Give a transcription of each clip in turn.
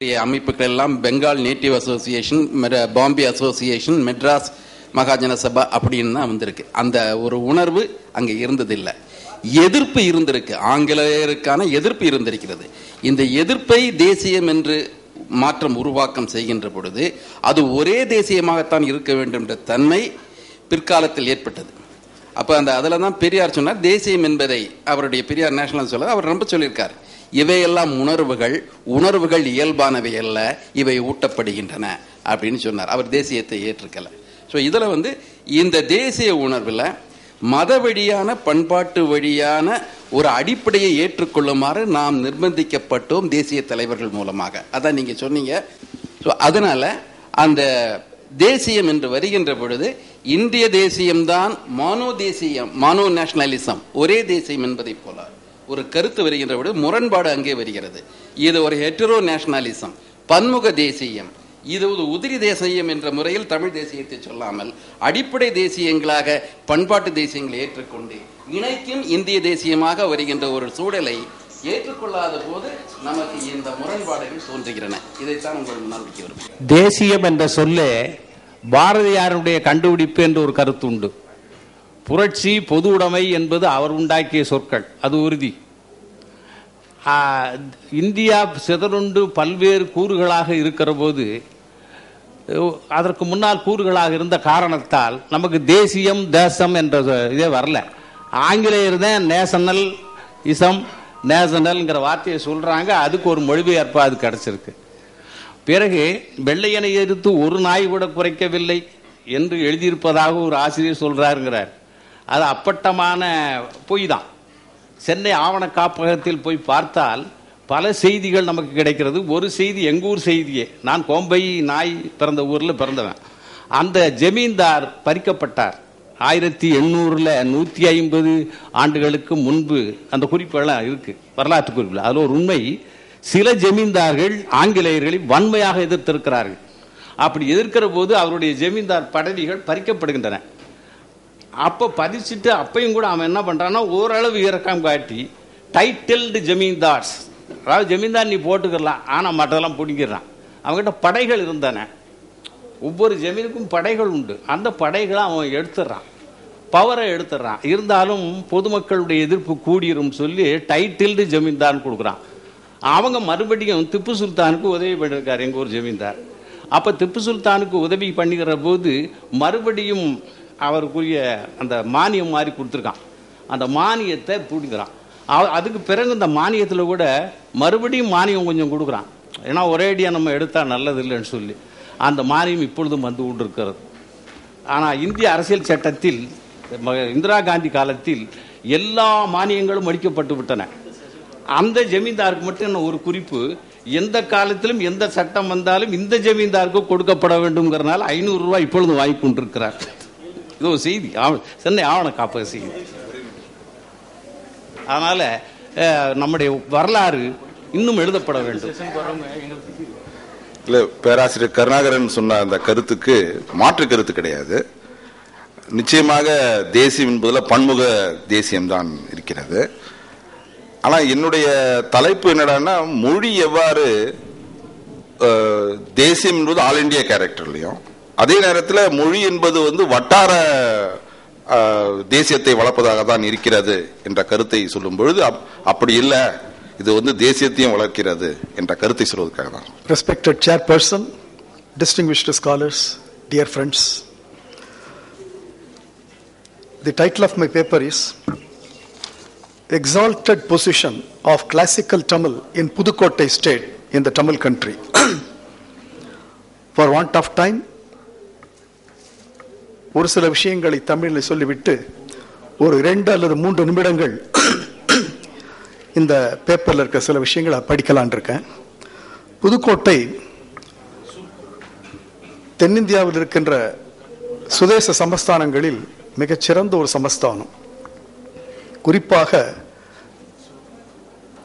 அமைப்புகள் எல்லாம் Bengal native association Bombay association Madras Mahajana Sabha அப்படின்னு தான் வந்திருக்கு. அந்த ஒரு உணர்வு அங்கே இருந்ததில்லை. எதிர்ப்பு இருந்திருக்கு. ஆங்கிலேயருக்கான எதிர்ப்பு இருந்திருக்கிறது. இந்த எதிர்ப்பை தேசியம் என்று மாற்றம் உருவாக்கம் செய்கின்ற பொழுது அது ஒரே தேசியமாகத்தான் இருக்க வேண்டும் என்ற தன்மை பிற்காலத்தில் ஏற்பட்டது. அப்போ அந்த அதில் தான் பெரியார் சொன்னார் தேசியம் என்பதை அவருடைய பெரியார் நேஷனல் சொல்ல அவர் ரொம்ப சொல்லியிருக்கார். இவையெல்லாம் உணர்வுகள் உணர்வுகள் இயல்பானவை அல்ல இவை ஊட்டப்படுகின்றன அப்படின்னு சொன்னார். அவர் தேசியத்தை ஏற்றுக்கல. ஸோ இதில் வந்து இந்த தேசிய உணர்வில் மத வழியான பண்பாட்டு வழியான ஒரு அடிப்படையை ஏற்றுக்கொள்ளுமாறு நாம் நிர்பந்திக்கப்பட்டோம் தேசிய தலைவர்கள் மூலமாக. அதான் நீங்கள் சொன்னீங்க. ஸோ அதனால் அந்த தேசியம் என்று வருகின்ற பொழுது இந்திய தேசியம்தான் மானோ தேசியம் மானோ நேஷனலிசம் ஒரே தேசியம் என்பதை போல. ஒரு கருத்து வருகின்ற பொழுது முரண்பாடு அங்கே வருகிறது. இது ஒரு ஹெட்டரோ நேஷனலிசம் பன்முக தேசியம். இது ஒரு உதிரி தேசியம் என்ற முறையில் தமிழ் தேசியத்தை சொல்லாமல் அடிப்படை தேசியங்களாக பண்பாட்டு தேசியங்களை ஏற்றுக்கொண்டு இணைக்கும் இந்திய தேசியமாக வருகின்ற ஒரு சூழலை ஏற்றுக்கொள்ளாத போது நமக்கு இந்த முரண்பாடுகள் தோன்றுகின்றன. இதைத்தான் உங்கள் முன்னால் வைக்க விரும்புகிறேன். தேசியம் என்ற சொல்லே பாரதியாருடைய கண்டுபிடிப்பு என்று ஒரு கருத்து உண்டு. புரட்சி பொது உடைமை என்பது அவர் உண்டாக்கிய சொற்கள். அது உறுதி. இந்தியா சிதறுண்டு பல்வேறு கூறுகளாக இருக்கிற போது அதற்கு முன்னால் கூறுகளாக இருந்த காரணத்தால் நமக்கு தேசியம் தேசம் என்ற இதே வரல. ஆங்கிலேயர் தான் நேஷனல் இசம் நேஷனல்ங்கிற வார்த்தையை சொல்கிறாங்க அதுக்கு ஒரு மொழிபெயர்ப்பு அது கிடச்சிருக்கு. பிறகு வெள்ளையனை எதிர்த்து ஒரு நாய் கூட குறைக்கவில்லை என்று எழுதியிருப்பதாக ஒரு ஆசிரியர் சொல்கிறாருங்கிறார் அது அப்பட்டமான பொய் தான் சென்னை ஆவண காப்பகத்தில் போய் பார்த்தால் பல செய்திகள் நமக்கு கிடைக்கிறது. ஒரு செய்தி எங்கூர் செய்தியே. நான் கோம்பை நாய் பிறந்த ஊரில் பிறந்தவன். அந்த ஜமீன்தார் பறிக்கப்பட்டார். ஆயிரத்தி எண்ணூறில் நூற்றி ஐம்பது ஆண்டுகளுக்கு முன்பு அந்த குறிப்புகள்லாம் இருக்குது வரலாற்று குறிப்பில் அதில் ஒரு உண்மை சில ஜமீன்தார்கள் ஆங்கிலேயர்களை வன்மையாக எதிர்த்திருக்கிறார்கள். அப்படி எதிர்க்கிற போது அவருடைய ஜமீன்தார் படவிகள் பறிக்கப்படுகின்றன. அப்போ பறிச்சுட்டு அப்பையும் கூட அவன் என்ன பண்ணுறான்னா ஓரளவு இறக்கம் காட்டி டைட்டில்டு ஜமீன்தார்ஸ். அதாவது ஜமீன்தார் நீ போட்டுக்கலாம் ஆனால் மற்றதெல்லாம் பிடிக்கிறான் அவங்ககிட்ட படைகள் இருந்தன. ஒவ்வொரு ஜமீனுக்கும் படைகள் உண்டு. அந்த படைகளை அவன் எடுத்துடுறான் பவரை எடுத்துடுறான் இருந்தாலும் பொதுமக்களுடைய எதிர்ப்பு கூடிரும் சொல்லி டைட்டில்டு ஜமீன்தார்னு கொடுக்குறான். அவங்க மறுபடியும் திப்பு சுல்தானுக்கு உதவி பண்ணியிருக்கார் எங்கள் ஊர் ஜமீன்தார். அப்போ திப்பு சுல்தானுக்கு உதவி பண்ணுகிற போது மறுபடியும் அவருக்குரிய அந்த மானியம் மாதிரி கொடுத்துருக்கான். அந்த மானியத்தை பிடிக்கிறான் அவ- அதுக்கு பிறகு இந்த மானியத்தில் கூட மறுபடியும் மானியம் கொஞ்சம் கொடுக்குறான். ஏன்னா ஒரேடியாக நம்ம எடுத்தால் நல்லது இல்லைன்னு சொல்லி. அந்த மானியம் இப்பொழுதும் வந்து கொண்டிருக்கிறது. ஆனால் இந்திய அரசியல் சட்டத்தில் இந்திரா காந்தி காலத்தில் எல்லா மானியங்களும் அளிக்கப்பட்டு விட்டன. அந்த ஜமீன்தாருக்கு மட்டும் என்ன ஒரு குறிப்பு? எந்த காலத்திலும் எந்த சட்டம் வந்தாலும் இந்த ஜமீன்தாருக்கு கொடுக்கப்பட வேண்டும்ங்கிறனால ஐநூறுரூவா இப்பொழுது வாங்கி கொண்டிருக்கிறார். இது ஒரு செய்தி. சென்னை ஆவண காப்பக செய்தி. அதனால நம்முடைய வரலாறு இன்னும் எழுதப்பட வேண்டும். இல்லை பேராசிரியர் கருணாகரன் சொன்ன அந்த கருத்துக்கு மாற்று கருத்து கிடையாது. நிச்சயமாக தேசியம் என்பதில் பன்முக தேசியம்தான் இருக்கிறது. ஆனால் என்னுடைய தலைப்பு என்னடான்னா மொழி எவ்வாறு தேசியம் என்பது ஆல் இண்டியா கேரக்டர்லையும் அதே நேரத்தில் மொழி என்பது வந்து வட்டார தேசியத்தை வளர்ப்பதாக தான் இருக்கிறது என்ற கருத்தை சொல்லும் பொழுது அப்படி இல்லை இது வந்து தேசியத்தையும் வளர்க்கிறது என்ற கருத்தை சொல்வதற்காக தான் respected chairperson distinguished scholars dear friends the title of my paper is exalted position of classical Tamil in Pudukkottai state in the Tamil country. For want of time, ஒரு சில விஷயங்களை தமிழில் சொல்லிவிட்டு ஒரு இரண்டு அல்லது மூன்று நிமிடங்கள் இந்த பேப்பரில் இருக்க சில விஷயங்களை படிக்கலான் இருக்கேன். புதுக்கோட்டை தென்னிந்தியாவில் இருக்கின்ற சுதேச சமஸ்தானங்களில் மிகச்சிறந்த ஒரு சமஸ்தானம். குறிப்பாக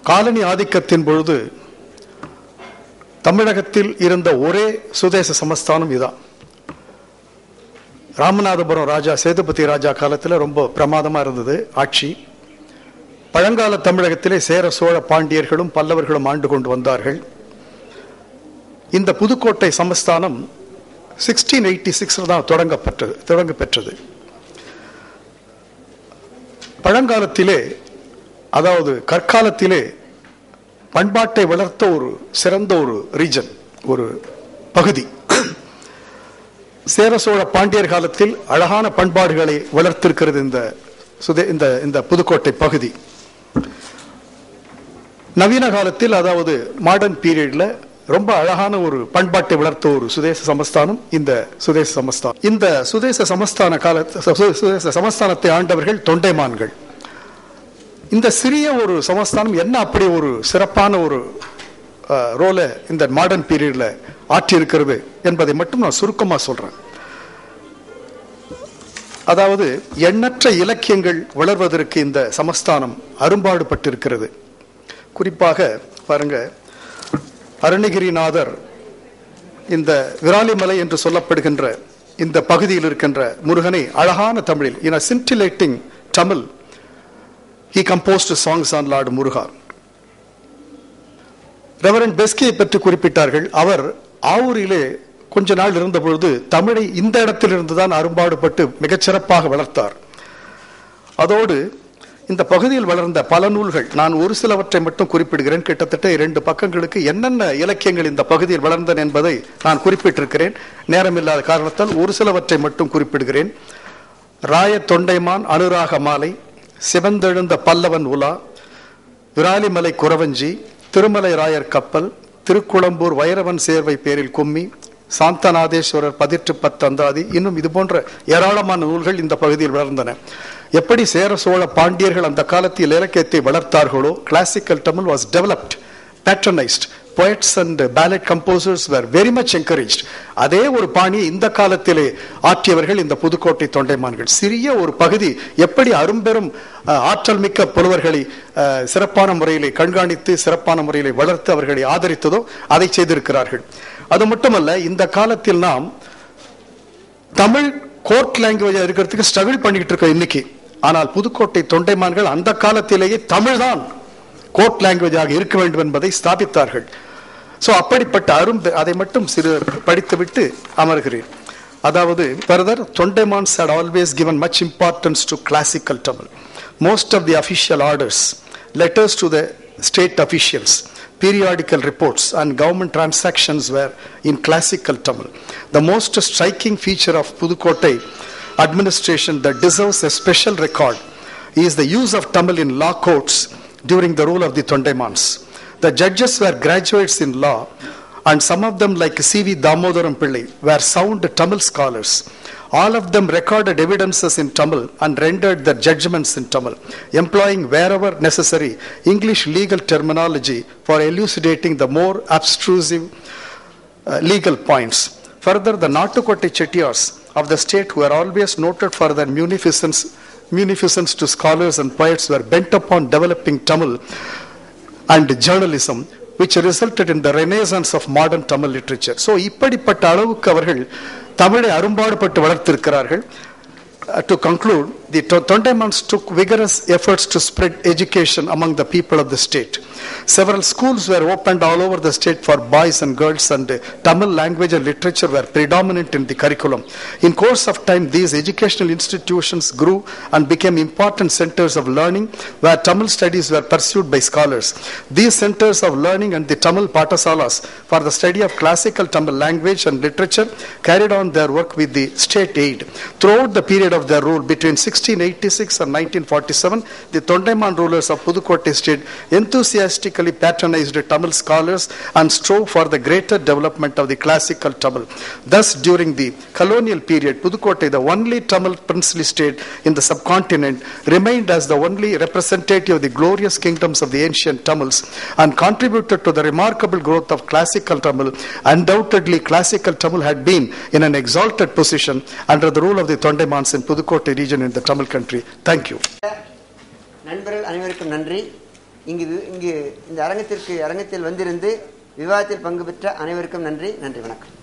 காலனி ஆதிக்கத்தின் பொழுது தமிழகத்தில் இருந்த ஒரே சுதேச சமஸ்தானம் இதான். ராமநாதபுரம் ராஜா சேதுபதி ராஜா காலத்தில் ரொம்ப பிரமாதமாக இருந்தது ஆட்சி. பழங்கால தமிழகத்திலே சேர சோழ பாண்டியர்களும் பல்லவர்களும் ஆண்டு கொண்டு வந்தார்கள். இந்த புதுக்கோட்டை சமஸ்தானம் சிக்ஸ்டீன் எயிட்டி சிக்ஸில் தான் தொடங்கப்பட்டது தொடங்க பெற்றது. பழங்காலத்திலே அதாவது கற்காலத்திலே பண்பாட்டை வளர்த்த ஒரு சிறந்த ஒரு ரீஜன் ஒரு பகுதி. சேர சோழ பாண்டியர் காலத்தில் அழகான பண்பாடுகளை வளர்த்திருக்கிறது இந்த சுதே இந்த இந்த புதுக்கோட்டை பகுதி. நவீன காலத்தில் அதாவது மாடர்ன் பீரியட்ல ரொம்ப அழகான ஒரு பண்பாட்டை வளர்த்த ஒரு சுதேச சமஸ்தானம் இந்த சுதேச சமஸ்தானம். இந்த சுதேச சமஸ்தான கால சு- சுதேச சமஸ்தானத்தை ஆண்டவர்கள் தொண்டைமான்கள். இந்த சிறிய ஒரு சமஸ்தானம் என்ன அப்படி ஒரு சிறப்பான ஒரு ரோலை இந்த மாடர்ன் பீரியட்ல ஆற்றி இருக்கிறது என்பதை மட்டும் நான் சுருக்கமா சொல்றேன். அதாவது எண்ணற்ற இலக்கியங்கள் வளர்வதற்கு இந்த சமஸ்தானம் அரும்பாடுபட்டிருக்கிறது. குறிப்பாக பாருங்க அருணகிரிநாதர் இந்த விராலிமலை என்று சொல்லப்படுகின்ற இந்த பகுதியில் இருக்கின்ற முருகனை அழகான தமிழில் in scintillating Tamil he composed songs on lord Muruga reverend பெஸ்கியை பற்றி குறிப்பிட்டார்கள். அவர் ஆவூரிலே கொஞ்ச நாள் இருந்த பொழுது தமிழை இந்த இடத்திலிருந்து தான் அரும்பாடுபட்டு மிகச்சிறப்பாக வளர்த்தார். அதோடு இந்த பகுதியில் வளர்ந்த பல நூல்கள் நான் ஒரு சிலவற்றை மட்டும் குறிப்பிடுகிறேன். கிட்டத்தட்ட இரண்டு பக்கங்களுக்கு என்னென்ன இலக்கியங்கள் இந்த பகுதியில் வளர்ந்தன என்பதை நான் குறிப்பிட்டிருக்கிறேன். நேரமில்லாத காரணத்தால் ஒரு சிலவற்றை மட்டும் குறிப்பிடுகிறேன். ராய தொண்டைமான் அனுராக மாலை சிவந்தெழுந்த பல்லவன் உலா விராலிமலை குறவஞ்சி திருமலை ராயர் கப்பல் திருக்குளம்பூர் வைரவன் சேர்வை பேரில் கும்மி சாந்தநாதேஸ்வரர் பதிற்று பத்தந்தாதி இன்னும் இது போன்ற ஏராளமான நூல்கள் இந்த பகுதியில் வளர்ந்தன. எப்படி சேர சோழ பாண்டியர்கள் அந்த காலத்தில் இலக்கியத்தை வளர்த்தார்களோ classical Tamil was developed patronised poets and ballet composers were very much encouraged. அதே ஒரு பாணி இந்த காலத்திலே ஆற்றியவர்கள் இந்த புதுக்கோட்டை தொண்டைமான்கள். சிறிய ஒரு பகுதி எப்படி அரும்பெரும் ஆற்றல் மிக்க புலவர்களை சிறப்பான முறையிலே கண்காணித்து சிறப்பான முறையிலே வளர்த்து அவர்களை ஆதரித்ததோ அதை செய்திருக்கிறார்கள். அது மட்டுமல்ல இந்த காலத்தில் நாம் தமிழ் கோர்ட் லாங்குவேஜ் இருக்கிறதுக்கு ஸ்ட்ரகிள் பண்ணிக்கிட்டு இருக்கோம் இன்னைக்கு. ஆனால் புதுக்கோட்டை தொண்டைமான்கள் அந்த காலத்திலேயே தமிழ்தான். தான் கோர்ட் லாங்குவேஜாக இருக்க வேண்டும் என்பதை ஸ்தாபித்தார்கள் சோ அப்படிப்பட்ட அரும் அதை மட்டும் சிறு படித்துவிட்டு அமர்கிறேன் அதாவது further Tondaimans had always given much importance to classical Tamil. Most of the official orders, letters to the state officials, periodical reports and government transactions were in classical Tamil. The most striking feature of Pudukkottai administration that deserves a special record is the use of Tamil in law courts during the rule of the Tondemans. The judges were graduates in law and some of them like C.V. Damodaram Pillai were sound Tamil scholars. All of them recorded evidences in Tamil and rendered their judgments in Tamil, employing wherever necessary English legal terminology for elucidating the more abstrusive uh, legal points. Further, the Natukotte Chettiars of the state were always noted for their munificence, munificence to scholars and poets were bent upon developing Tamil and journalism which resulted in the renaissance of modern Tamil literature. So இப்படிப்பட்ட அளவுக்கு அவர்கள் தமிழை அரும்பாடுபட்டு வளர்த்திருக்கிறார்கள் to conclude the To- Tondemans took vigorous efforts to spread education among the people of the state. Several schools were opened all over the state for boys and girls, and Tamil language and literature were predominant in the curriculum. In course of time, these educational institutions grew and became important centers of learning where Tamil studies were pursued by scholars. These centers of learning and the Tamil Patasalas for the study of classical Tamil language and literature carried on their work with the state aid. Throughout the period of their rule between 1686 and 1947, the Tondaiman rulers of Pudukkottai state enthusiastically patronized Tamil scholars and strove for the greater development of the classical Tamil. Thus, during the colonial period, Pudukkottai, the only Tamil princely state in the subcontinent, remained as the only representative of the glorious kingdoms of the ancient Tamils and contributed to the remarkable growth of classical Tamil. Undoubtedly, classical Tamil had been in an exalted position under the rule of the Tondemans in Pudukkottai region in the Tamil country thank you நண்பர்கள் அனைவருக்கும் நன்றி. இங்கு இங்கு இந்த அரங்கத்திற்கு அரங்கத்தில் வந்திருந்து விவாதத்தில் பங்கு பெற்ற அனைவருக்கும் நன்றி. நன்றி வணக்கம்.